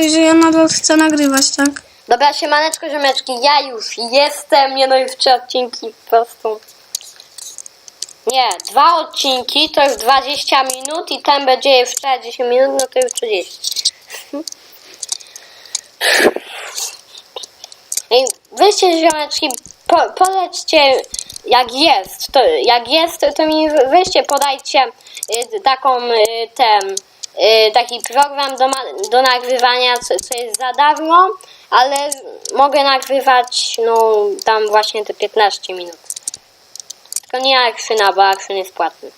że ja nadal chcę nagrywać, tak? Dobra, siemaneczko, ziomeczki, ja już jestem, nie no już trzy odcinki po prostu. Nie, dwa odcinki to już 20 minut i ten będzie już 40 minut, no to już 30. I weźcie ziomeczki, po, polećcie jak jest, to jak jest, to mi weźcie, podajcie y, taką y, ten taki program do, do nagrywania, co, co jest za darmo, ale mogę nagrywać no tam właśnie te 15 minut. Tylko nie Akrzyna, bo Akrzyn jest płatny.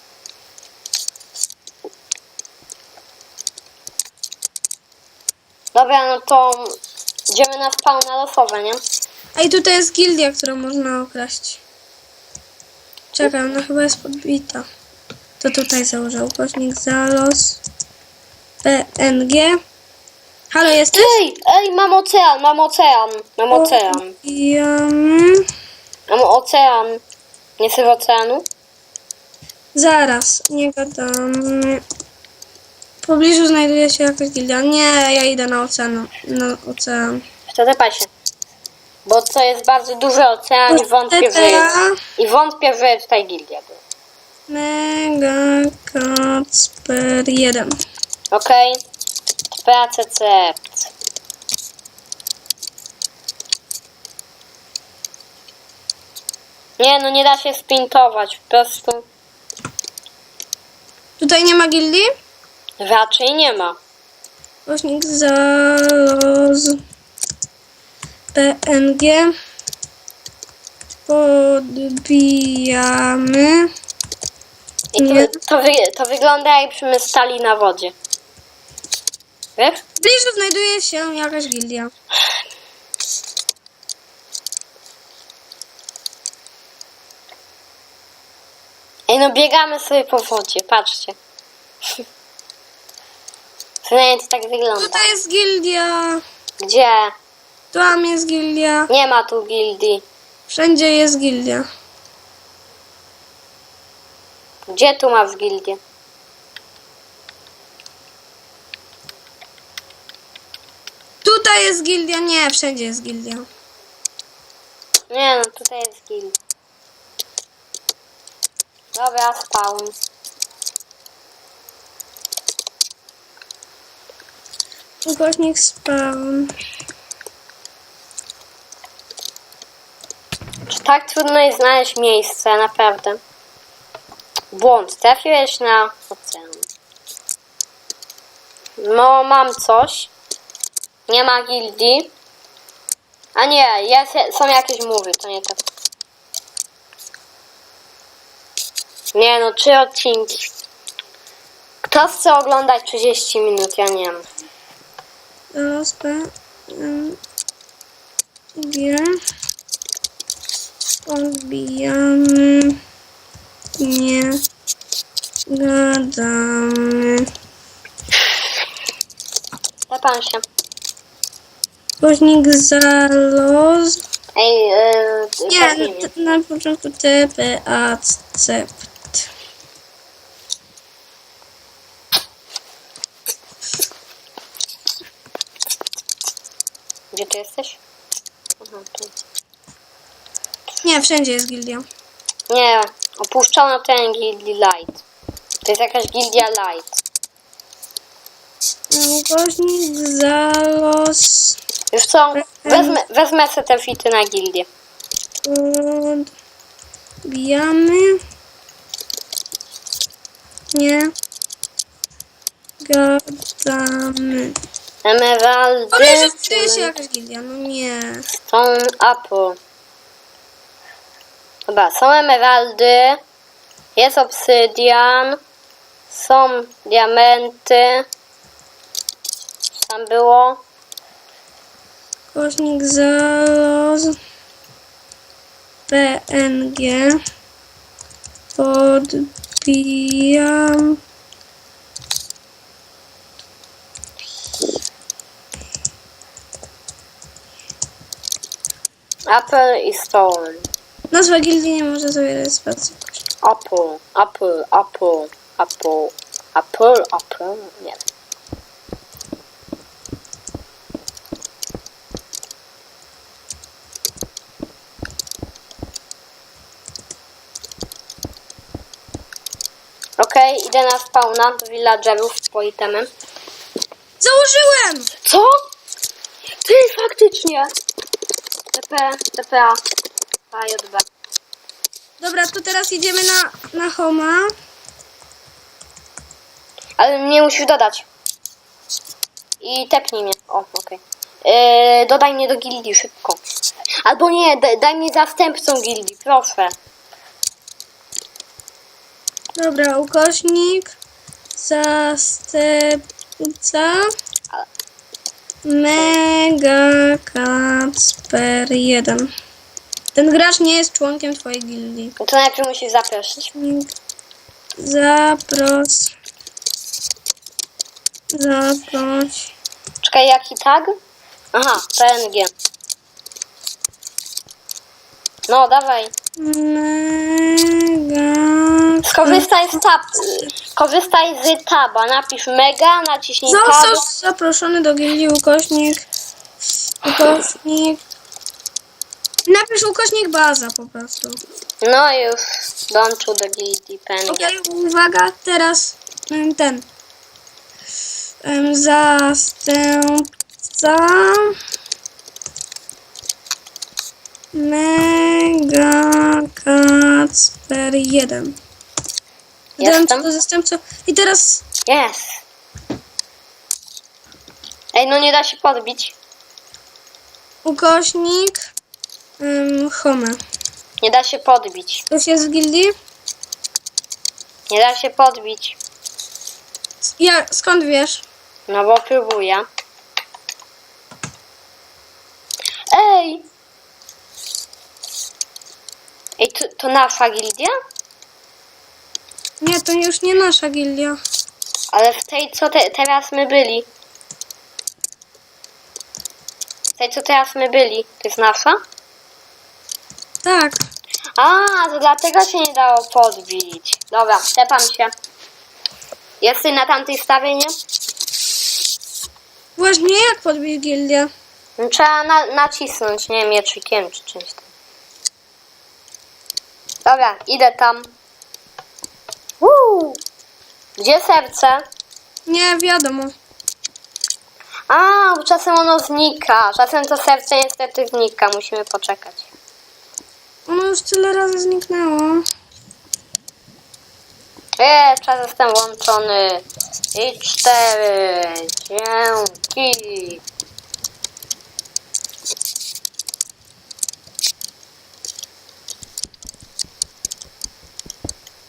Dobra, no to idziemy na spawn na losowe, nie? Ej, tutaj jest gildia, którą można okraść. Czekaj, ona chyba jest podbita. To tutaj założę ukośnik Zalos PNG. Halo, jesteś? Ej, ej, mam ocean, mam ocean, mam ocean. Jamy. Mam ocean. Nie chcesz oceanu? Zaraz, nie gadamy. W pobliżu znajduje się jakaś gildia. Nie, ja idę na ocean. Na ocean. Wtedy się. Bo to jest bardzo duży ocean i wątpię, że jest, i wątpię, że jest tutaj gildia. Mega Kacper 1. Okej? Pracę cept. Nie, no nie da się sprintować, po prostu Tutaj nie ma gildii? raczej nie ma. Głośnik Zalos PNG. Podbijamy. I Nie. to, to, wy, to wygląda jakbyśmy stali na wodzie. Wiesz? W bliżu znajduje się jakaś gildia. Ej, no biegamy sobie po wodzie, patrzcie. Przynajmniej to tak wygląda. Tutaj jest gildia. Gdzie? Tam jest gildia. Nie ma tu gildii. Wszędzie jest gildia. Gdzie tu masz gildię? Tutaj jest gildia. Nie, wszędzie jest gildia. Nie no, tutaj jest gildia. Dobra, spawn. Głośnik spawn. Czy tak trudno jest znaleźć miejsce, naprawdę? Błąd, trafiłeś na ocean. No, mam coś. Nie ma gildii. A nie, jest, są jakieś mury, to nie to. Nie no, trzy odcinki. Kto chce oglądać 30 minut? Ja nie wiem. Zalos PNG. Podbijamy. Nie gadamy. Zapam się. Głośnik Zalos. Ej, yy, Nie, cofnij mnie. na, na początku TPACEPT. Gdzie ty jesteś? Aha, tu. Nie, wszędzie jest gildia. Nie, opuszczono ten Gildii Light. To jest jakaś Gildia Light. Głośnik Zalos. Już co? Wezmę, wezmę sobie te fity na gildię. Podbijamy. Nie. Gadamy. Emeraldy, Obejrzeć czuje się jakaś gildia, no nie. Stone Apple. Dobra, są emeraldy, jest obsydian, są diamenty. Co tam było? Głośnik Zalos. PNG. Podbijam. Apple i Stone. Nazwa gildii nie może zawierać spacji. Apple, Apple, Apple, Apple, Apple, Apple, nie wiem. Idę na spawna villagerów po itemy. Założyłem! Co? Ty, faktycznie. TP, TPA. AJB. Dobra, to teraz idziemy na, na Homa. Ale mnie musisz dodać. I tepnij mnie. O, okej. Yy, dodaj mnie do gildii szybko. Albo nie, da, daj mnie zastępcą gildii, proszę. Dobra, ukośnik, zastępca, Mega Kacper 1. Ten gracz nie jest członkiem twojej gildii. No To najpierw musisz zaprosić. Zapros. Zaproś. Czekaj, jaki tag? Aha, PNG. No, dawaj. Mega. Skorzystaj z tab. Korzystaj z taba. Napisz mega, naciśnij tab. Został zaproszony do gildii ukośnik. Ukośnik. Napisz ukośnik baza po prostu. No już dołączył do gildii PNG. Okej, uwaga, teraz ten. em, Zastępca. Mega Kacper 1. Dodałem Jestem. ci do. I teraz Jest. Ej, no nie da się podbić. ukośnik. Um, home. Nie da się podbić. Już jest w gildii? Nie da się podbić. Ja, skąd wiesz? No bo próbuję. Ej! Ej, to, nasza gildia? Nie, to już nie nasza gildia. Ale w tej, co te, teraz my byli. W tej, co teraz my byli. To jest nasza? Tak. A, to dlatego się nie dało podbić. Dobra, tepam się. Jesteś na tamtej stawie, nie? Właśnie jak podbić gildię? Trzeba na, nacisnąć, nie wiem, mieczykiem czy czymś tam. Dobra, idę tam. Uuu. Gdzie serce? Nie wiadomo. A, bo czasem ono znika. Czasem to serce niestety znika. Musimy poczekać. Ono już tyle razy zniknęło. Eee, czas jestem włączony. I cztery. Dzięki.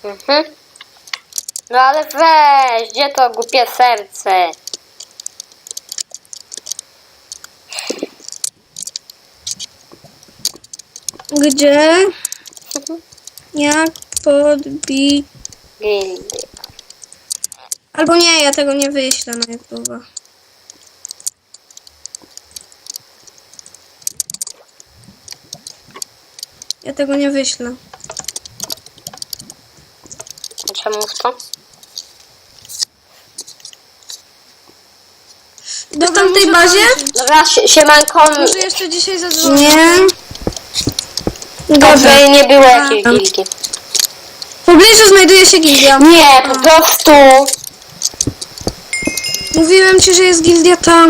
Mhm. No ale weź, gdzie to głupie serce? Gdzie? Jak podbić... Gildy. Albo nie, ja tego nie wyślę na YouTube. Ja tego nie wyślę. Czemu to? Do tamtej bazie? Dobra, sie- siemanko. Może jeszcze dzisiaj zadzwonię. Nie. Dobra. Dobrze, nie było jakiejś tam. gilki. W pobliżu znajduje się gildia. Nie, po prostu. Mówiłem ci, że jest gildia tam.